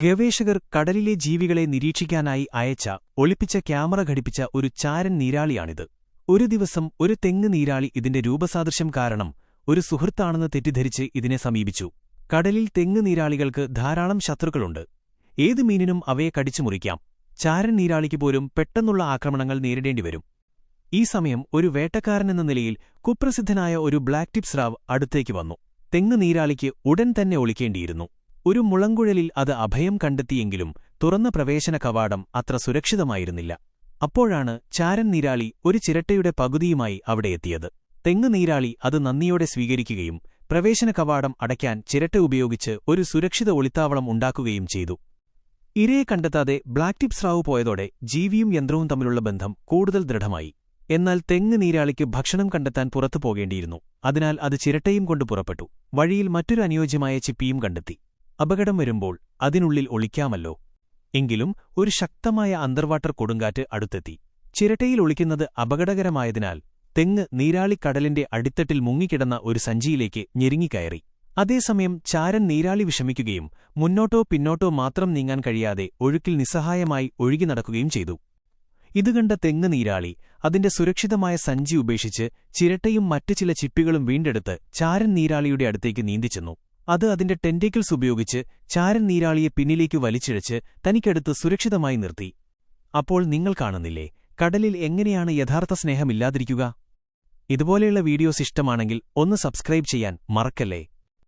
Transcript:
ഗവേഷകർ കടലിലെ ജീവികളെ നിരീക്ഷിക്കാനായി അയച്ച ഒളിപ്പിച്ച ക്യാമറ ഘടിപ്പിച്ച ഒരു ചാരൻ നീരാളിയാണിത്. ഒരു ദിവസം ഒരു തെങ്ങ് നീരാളി ഇതിന്റെ രൂപസാദൃശ്യം കാരണം ഒരു സുഹൃത്താണെന്ന് തെറ്റിദ്ധരിച്ച് ഇതിനെ സമീപിച്ചു. കടലിൽ തെങ്ങ് നീരാളികൾക്ക് ധാരാളം ശത്രുക്കളുണ്ട്. ഏതു മീനിനും അവയെ കടിച്ചു മുറിക്കാം. ചാരൻ നീരാളിക്ക് പോലും പെട്ടെന്നുള്ള ആക്രമണങ്ങൾ നേരിടേണ്ടിവരും ഈ സമയം ഒരു വേട്ടക്കാരനെന്ന നിലയിൽ കുപ്രസിദ്ധനായ ഒരു ബ്ലാക്ക് ടിപ്സ് റാവ് അടുത്തേക്ക് വന്നു. തെങ്ങ് നീരാളിക്ക് ഉടൻ തന്നെ ഒളിക്കേണ്ടിയിരുന്നു. ഒരു മുളങ്കുഴലിൽ അത് അഭയം കണ്ടെത്തിയെങ്കിലും തുറന്ന പ്രവേശന കവാടം അത്ര സുരക്ഷിതമായിരുന്നില്ല. അപ്പോഴാണ് ചാരൻ നീരാളി ഒരു ചിരട്ടയുടെ പകുതിയുമായി അവിടെ എത്തിയത്. തെങ്ങ് നീരാളി അത് നന്ദിയോടെ സ്വീകരിക്കുകയും പ്രവേശന കവാടം അടയ്ക്കാൻ ചിരട്ട ഉപയോഗിച്ച് ഒരു സുരക്ഷിത ഒളിത്താവളം ഉണ്ടാക്കുകയും ചെയ്തു. ഇരയെ കണ്ടെത്താതെ ബ്ലാക്ക് ടിപ്സ് റാവു പോയതോടെ ജീവിയും യന്ത്രവും തമ്മിലുള്ള ബന്ധം കൂടുതൽ ദൃഢമായി. എന്നാൽ തെങ്ങ് നീരാളിക്ക് ഭക്ഷണം കണ്ടെത്താൻ പുറത്തു പോകേണ്ടിയിരുന്നു. അതിനാൽ അത് ചിരട്ടയും കൊണ്ട് പുറപ്പെട്ടു. വഴിയിൽ മറ്റൊരു അനുയോജ്യമായ ചിപ്പിയും കണ്ടെത്തി. അപകടം വരുമ്പോൾ അതിനുള്ളിൽ ഒളിക്കാമല്ലോ. എങ്കിലും ഒരു ശക്തമായ അന്തർവാട്ടർ കൊടുങ്കാറ്റ് അടുത്തെത്തി. ചിരട്ടയിൽ ഒളിക്കുന്നത് അപകടകരമായതിനാൽ തെങ്ങ് നീരാളിക്കടലിന്റെ അടിത്തട്ടിൽ മുങ്ങിക്കിടന്ന ഒരു സഞ്ചിയിലേക്ക് ഞെരുങ്ങിക്കയറി. അതേസമയം ചാരൻ നീരാളി വിഷമിക്കുകയും മുന്നോട്ടോ പിന്നോട്ടോ മാത്രം നീങ്ങാൻ കഴിയാതെ ഒഴുക്കിൽ നിസ്സഹായമായി ഒഴുകി നടക്കുകയും ചെയ്തു. ഇതുകണ്ട തെങ്ങ് നീരാളി അതിന്റെ സുരക്ഷിതമായ സഞ്ചി ഉപേക്ഷിച്ച് ചിരട്ടയും മറ്റു ചില ചിപ്പികളും വീണ്ടെടുത്ത് ചാരൻ നീരാളിയുടെ അടുത്തേക്ക് നീന്തിച്ചെന്നു അത് അതിന്റെ ടെന്റേക്കിൾസ് ഉപയോഗിച്ച് ചാരൻ നീരാളിയെ പിന്നിലേക്ക് വലിച്ചിഴച്ച് തനിക്കടുത്ത് സുരക്ഷിതമായി നിർത്തി. അപ്പോൾ നിങ്ങൾ കാണുന്നില്ലേ കടലിൽ എങ്ങനെയാണ് യഥാർത്ഥ സ്നേഹമില്ലാതിരിക്കുക? ഇതുപോലെയുള്ള വീഡിയോസ് ഇഷ്ടമാണെങ്കിൽ ഒന്ന് സബ്സ്ക്രൈബ് ചെയ്യാൻ മറക്കല്ലേ?